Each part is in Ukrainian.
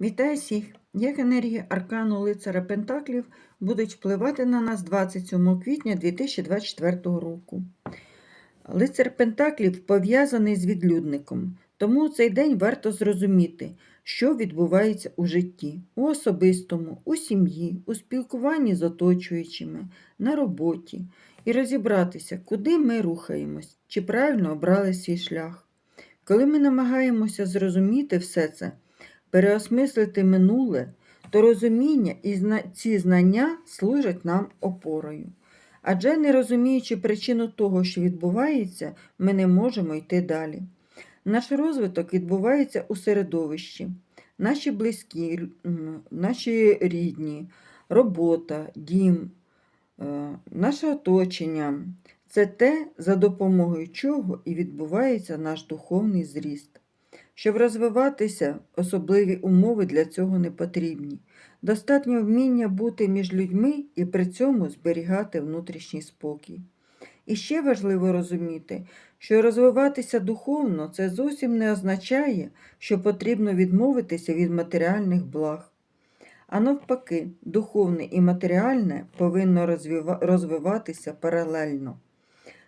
Вітаю всіх! Як енергії аркану лицаря Пентаклів будуть впливати на нас 27 квітня 2024 року. Лицар Пентаклів пов'язаний з відлюдником, тому у цей день варто зрозуміти, що відбувається у житті, у особистому, у сім'ї, у спілкуванні з оточуючими, на роботі, і розібратися, куди ми рухаємось, чи правильно обрали свій шлях. Коли ми намагаємося зрозуміти все це, переосмислити минуле, то розуміння і ці знання служать нам опорою. Адже не розуміючи причину того, що відбувається, ми не можемо йти далі. Наш розвиток відбувається у середовищі. Наші близькі, наші рідні, робота, дім, е, наше оточення це те, за допомогою чого і відбувається наш духовний зріст. Щоб розвиватися, особливі умови для цього не потрібні. Достатньо вміння бути між людьми і при цьому зберігати внутрішній спокій. І ще важливо розуміти, що розвиватися духовно це зовсім не означає, що потрібно відмовитися від матеріальних благ. А навпаки, духовне і матеріальне повинно розвиватися паралельно,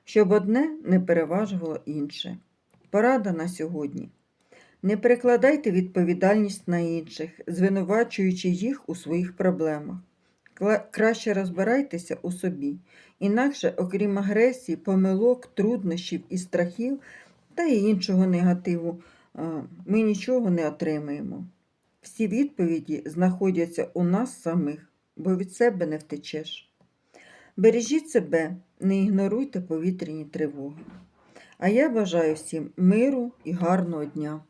щоб одне не переважувало інше. Порада на сьогодні. Не перекладайте відповідальність на інших, звинувачуючи їх у своїх проблемах. Краще розбирайтеся у собі. Інакше, окрім агресії, помилок, труднощів і страхів та й іншого негативу, е, ми нічого не отримаємо. Всі відповіді знаходяться у нас самих, бо від себе не втечеш. Бережіть себе, не ігноруйте повітряні тривоги. А я бажаю всім миру і гарного дня.